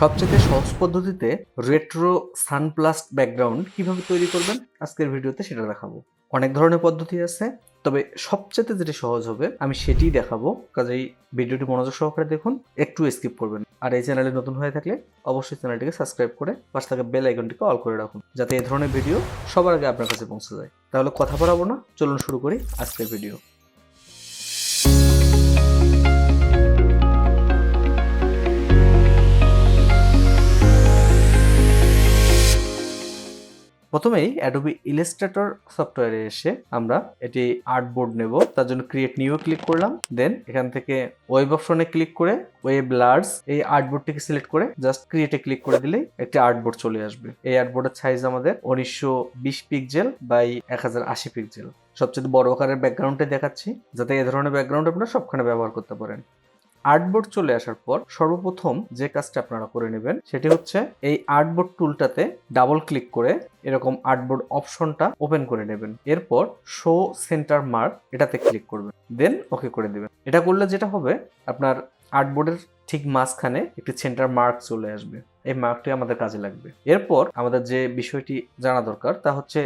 সবচেয়ে সহজ পদ্ধতিতে রেট্রো সানপ্লাস্ট ব্যাকগ্রাউন্ড কীভাবে তৈরি করবেন আজকের ভিডিওতে সেটা দেখাবো। অনেক ধরনের পদ্ধতি আছে, তবে সবচেয়ে যেটা সহজ হবে, আমি সেটিই দেখাবো। কাজেই ভিডিওটি মনোযোগ সহকারে দেখুন, একটু স্কিপ করবেন। আর এই চ্যানেলে নতুন হয়ে থাকলে অবশ্যই চ্যানেলটিকে সাবস্ক্রাইব করে পাশে থাকা বেল আইকনটিকে অল করে রাখুন, যাতে এই ধরনের ভিডিও সবার আগে আপনার কাছে পৌঁছে যায়। তাহলে কথা বলাবো না, চলুন শুরু করি আজকের ভিডিও। প্রথমেই অ্যাডোবি ইলাস্ট্রেটর সফটওয়্যারে এসে আমরা এটি আর্টবোর্ড নেব। তার জন্য ক্রিয়েট নিউ ক্লিক করলাম। দেন এখান থেকে ওয়েব অপশনে ক্লিক করে ওয়েব লার্জ এই আর্টবোর্ডটিকে সিলেক্ট করে জাস্ট ক্রিয়েটে ক্লিক করে দিলেই একটি আর্টবোর্ড চলে আসবে। এই আর্টবোর্ডের সাইজ আমাদের উনিশশো বিশ পিক্সেল বাই এক হাজার আশি পিক্সেল সবচেয়ে বড় আকারের ব্যাকগ্রাউন্ডে দেখাচ্ছি। যাতে এই ধরনের ব্যাকগ্রাউন্ড আপনারা সবখানে ব্যবহার করতে পারেন। আর্টবোর্ড চলে আসার পর সর্বপ্রথম যে কাজটা আপনারা করে নেবেন সেটি হচ্ছে এই আর্টবোর্ড টুলটাতে ডাবল ক্লিক করে এরকম আর্টবোর্ড অপশনটা ওপেন করে নেবেন। এরপর শো সেন্টার মার্ক এটাতে ক্লিক করবেন। দেন ওকে করে দেবেন। এটা করলে যেটা হবে, আপনার আর্টবোর্ডের ঠিক মাঝখানে একটি সেন্টার মার্ক চলে আসবে। এই মার্কটি আমাদের কাজে লাগবে। এরপর আমাদের যে বিষয়টি জানা দরকার তা হচ্ছে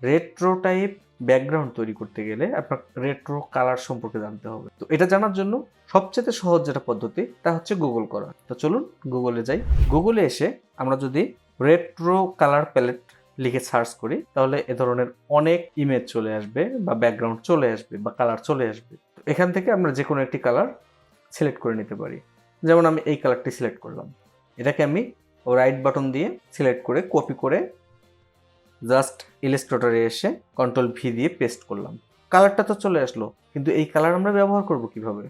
রেট্রো টাইপ ব্যাকগ্রাউন্ড তৈরি করতে গেলে আপনার রেট্রো কালার সম্পর্কে জানতে হবে। তো এটা জানার জন্য সবচেয়ে সহজ যেটা পদ্ধতি, তা হচ্ছে গুগল করা। তো চলুন গুগলে যাই। গুগলে এসে আমরা যদি রেট্রো কালার প্যালেট লিখে সার্চ করি, তাহলে এ ধরনের অনেক ইমেজ চলে আসবে বা ব্যাকগ্রাউন্ড চলে আসবে বা কালার চলে আসবে। তো এখান থেকে আমরা যে কোনো একটি কালার সিলেক্ট করে নিতে পারি। যেমন আমি এই কালারটি সিলেক্ট করলাম। এটাকে আমি রাইট বাটন দিয়ে সিলেক্ট করে কপি করে জাস্ট ইলাস্ট্রেটরে এসে কন্ট্রোল ভি দিয়ে পেস্ট করলাম। কালারটা তো চলে আসলো, কিন্তু এই কালার আমরা ব্যবহার করব কীভাবে?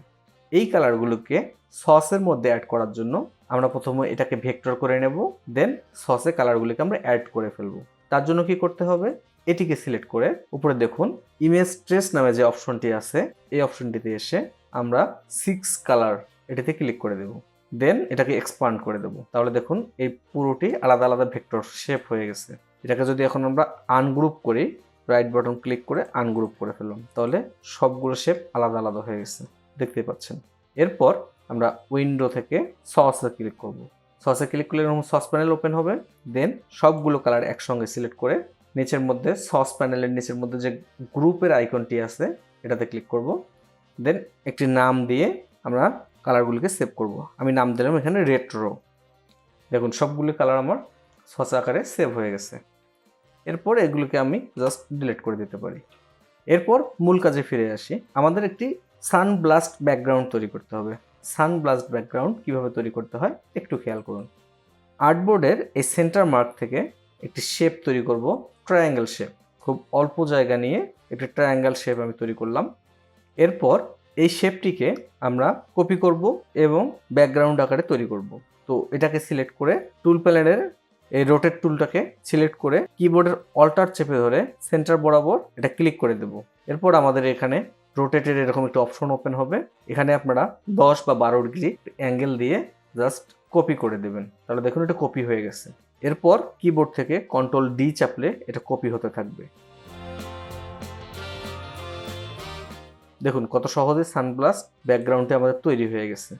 এই কালারগুলোকে সসের মধ্যে অ্যাড করার জন্য আমরা প্রথমে এটাকে ভেক্টর করে নেব দেন সসে কালারগুলিকে আমরা অ্যাড করে ফেলব। তার জন্য কি করতে হবে? এটিকে সিলেক্ট করে উপরে দেখুন ইমেজ ট্রেস নামে যে অপশনটি আছে, এই অপশনটিতে এসে আমরা সিক্স কালার এটিতে ক্লিক করে দেব। দেন এটাকে এক্সপান্ড করে দেব। তাহলে দেখুন, এই পুরোটি আলাদা আলাদা ভেক্টর শেপ হয়ে গেছে। এটাকে যদি এখন আমরা আনগ্রুপ করি রাইট বাটন ক্লিক করে আনগ্রুপ করে ফেললাম, তাহলে সবগুলো শেপ আলাদা আলাদা হয়ে গেছে দেখতে পাচ্ছেন। এরপর আমরা উইন্ডো থেকে সসে ক্লিক করব। সসে ক্লিক করলে এরকম সস প্যানেল ওপেন হবে দেন সবগুলো কালার একসঙ্গে সিলেক্ট করে নিচের মধ্যে সস প্যানেলের নিচের মধ্যে যে গ্রুপের আইকনটি আছে, এটাতে ক্লিক করব। দেন একটি নাম দিয়ে আমরা কালারগুলিকে সেভ করব। আমি নাম দিলাম এখানে রেট্রো দেখুন, সবগুলি কালার আমার সস আকারে সেভ হয়ে গেছে। এরপর এগুলোকে আমি জাস্ট ডিলিট করে দিতে পারি। এরপর মূল কাজে ফিরে আসি। আমাদের একটি সান ব্লাস্ট ব্যাকগ্রাউন্ড তৈরি করতে হবে। সান ব্লাস্ট ব্যাকগ্রাউন্ড কীভাবে তৈরি করতে হয় একটু খেয়াল করুন। আর্টবোর্ডের এই সেন্টার মার্ক থেকে একটি শেপ তৈরি করব ট্রায়াঙ্গেল শেপ খুব অল্প জায়গা নিয়ে একটি ট্রায়াঙ্গেল শেপ আমি তৈরি করলাম। এরপর এই শেপটিকে আমরা কপি করব এবং ব্যাকগ্রাউন্ড আকারে তৈরি করব। তো এটাকে সিলেক্ট করে টুল প্যানেলের এই রোটেট টুলটাকে সিলেক্ট করে কিবোর্ডের অল্টার চেপে ধরে সেন্টার বরাবর এটা ক্লিক করে দেব। এরপর আমাদের এখানে রোটেটের এরকম একটা অপশন ওপেন হবে। এখানে আপনারা দশ বা বারো ডিগ্রি অ্যাঙ্গেল দিয়ে জাস্ট কপি করে দেবেন। তাহলে দেখুন এটা কপি হয়ে গেছে। এরপর কিবোর্ড থেকে কন্ট্রোল ডি চাপলে এটা কপি হতে থাকবে। দেখুন কত সহজে সানব্লাস্ট ব্যাকগ্রাউন্ডে আমাদের তৈরি হয়ে গেছে।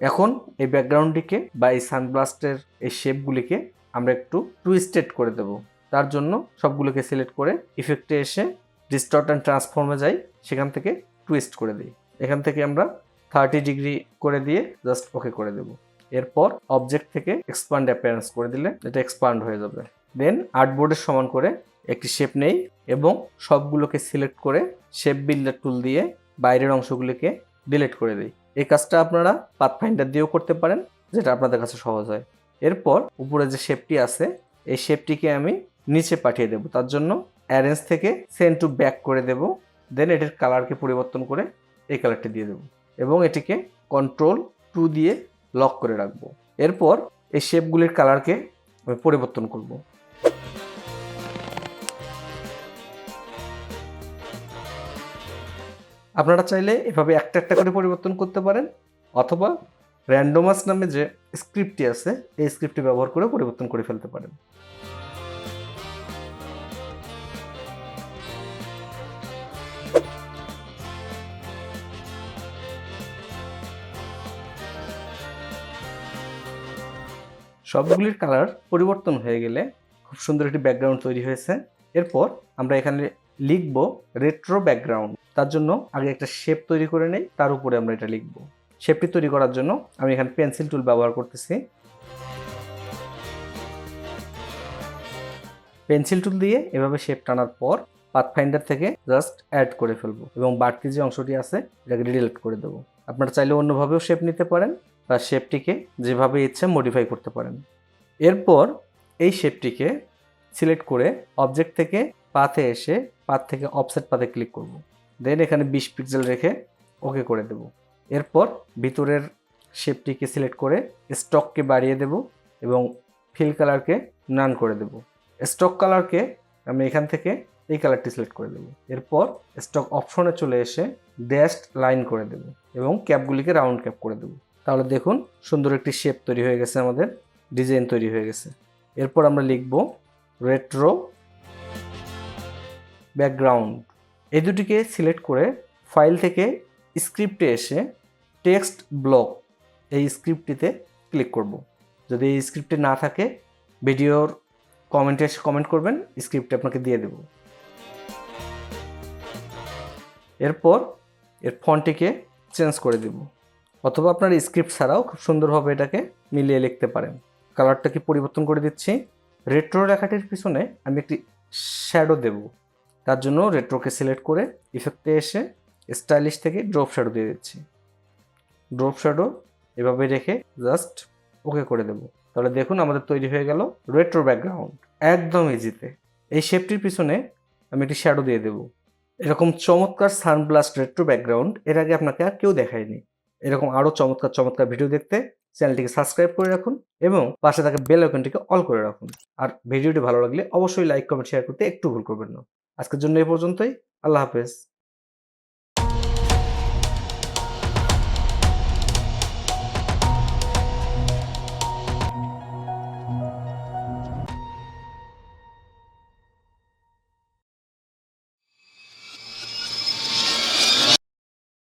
এখন এই ব্যাকগ্রাউন্ডটিকে বা এই সানব্লাস্টের এই শেপগুলিকে আমরা একটু টুইস্টেড করে দেব। তার জন্য সবগুলোকে সিলেক্ট করে ইফেক্টে এসে ডিস্টর্ট অ্যান্ড ট্রান্সফর্মে যাই, সেখান থেকে টুইস্ট করে দিই। এখান থেকে আমরা থার্টি ডিগ্রি করে দিয়ে জাস্ট ওকে করে দেব। এরপর অবজেক্ট থেকে এক্সপান্ড অ্যাপিয়ারেন্স করে দিলে এটা এক্সপান্ড হয়ে যাবে। দেন আর্টবোর্ডের সমান করে একটি শেপ নেই এবং সবগুলোকে সিলেক্ট করে শেপ বিল্ডার টুল দিয়ে বাইরের অংশগুলিকে ডিলিট করে দিই। এই কাজটা আপনারা পাথফাইন্ডার দিয়েও করতে পারেন, যেটা আপনাদের কাছে সহজ হয়। এরপর উপরে যে শেপটি আছে, এই শেপটিকে আমি নিচে পাঠিয়ে দেব। তার জন্য অ্যারেঞ্জ থেকে সেন্ড টু ব্যাক করে দেব। দেন এটির কালারকে পরিবর্তন করে এই কালারটি দিয়ে দেব এবং এটিকে কন্ট্রোল টু দিয়ে লক করে রাখব। এরপর এই শেপগুলির কালারকে আমি পরিবর্তন করব। আপনারা চাইলে এভাবে একটা একটা করে পরিবর্তন করতে পারেন, অথবা র্যান্ডোমাস নামে যে স্ক্রিপ্টটি আছে, এই স্ক্রিপ্টটি ব্যবহার করে পরিবর্তন করে ফেলতে পারেন। সবগুলির কালার পরিবর্তন হয়ে গেলে খুব সুন্দর একটি ব্যাকগ্রাউন্ড তৈরি হয়েছে। এরপর আমরা এখানে লিখব রেট্রো ব্যাকগ্রাউন্ড তার জন্য আগে একটা শেপ তৈরি করে নেই, তার উপরে আমরা এটা লিখব। শেপটি তৈরি করার জন্য আমি এখানে পেন্সিল টুল ব্যবহার করতেছি। পেন্সিল টুল দিয়ে এভাবে শেপ টানার পর পাথফাইন্ডার থেকে জাস্ট অ্যাড করে ফেলব এবং বাড়তি যে অংশটি আছে, এটাকে ডিলিট করে দেবো। আপনারা চাইলে অন্যভাবেও শেপ নিতে পারেন বা শেপটিকে যেভাবে ইচ্ছে মডিফাই করতে পারেন। এরপর এই শেপটিকে সিলেক্ট করে অবজেক্ট থেকে পাথে এসে পাথ থেকে অফসেট পাথে ক্লিক করব। দেন এখানে বিশ পিক্সেল রেখে ওকে করে দেব। এরপর ভিতরের শেপটিকে সিলেক্ট করে স্টককে বাড়িয়ে দেব এবং ফিল কালারকে নান করে দেব। স্টক কালারকে আমি এখান থেকে এই কালারটি সিলেক্ট করে দেবো। এরপর স্টক অপশনে চলে এসে ড্যাশড লাইন করে দেবো এবং ক্যাপগুলিকে রাউন্ড ক্যাপ করে দেবো। তাহলে দেখুন সুন্দর একটি শেপ তৈরি হয়ে গেছে আমাদের ডিজাইন তৈরি হয়ে গেছে। এরপর আমরা লিখব রেট্রো ব্যাকগ্রাউন্ড এই দুটিকে সিলেক্ট করে ফাইল থেকে স্ক্রিপ্টে এসে টেক্সট ব্লক এই স্ক্রিপ্টটিতে ক্লিক করব। যদি এই স্ক্রিপ্টে না থাকে, ভিডিওর কমেন্টে এসে কমেন্ট করবেন, স্ক্রিপ্ট আপনাকে দিয়ে দেব। এরপর এর ফন্টটিকে চেঞ্জ করে দেব। অথবা আপনার স্ক্রিপ্ট ছাড়াও খুব সুন্দরভাবে এটাকে মিলিয়ে লিখতে পারেন। কালারটাকে পরিবর্তন করে দিচ্ছি? রেট্রো লেখাটির পিছনে আমি একটি শ্যাডো দেব। তার জন্য রেট্রোকে সিলেক্ট করে ইফেক্টে এসে স্টাইলিশ থেকে ড্রপ শ্যাডো দিয়ে দিচ্ছি। ড্রপ শ্যাডো এভাবে রেখে জাস্ট ওকে করে দেব। তাহলে দেখুন আমাদের তৈরি হয়ে গেল রেট্রো ব্যাকগ্রাউন্ড একদম ইজিতে এই শেপটির পিছনে আমি একটি শ্যাডো দিয়ে দেব। এরকম চমৎকার সানব্লাস্ট রেট্রো ব্যাকগ্রাউন্ড এর আগে আপনাকে আর কেউ দেখায়নি। এরকম আরও চমৎকার চমৎকার ভিডিও দেখতে চ্যানেলটিকে সাবস্ক্রাইব করে রাখুন এবং পাশে থাকা বেল আইকনটিকে অল করে রাখুন। আর ভিডিওটি ভালো লাগলে অবশ্যই লাইক কমেন্ট শেয়ার করতে একটু ভুল করবেন না। আজকের জন্য এই পর্যন্তই। আল্লাহ হাফেজ।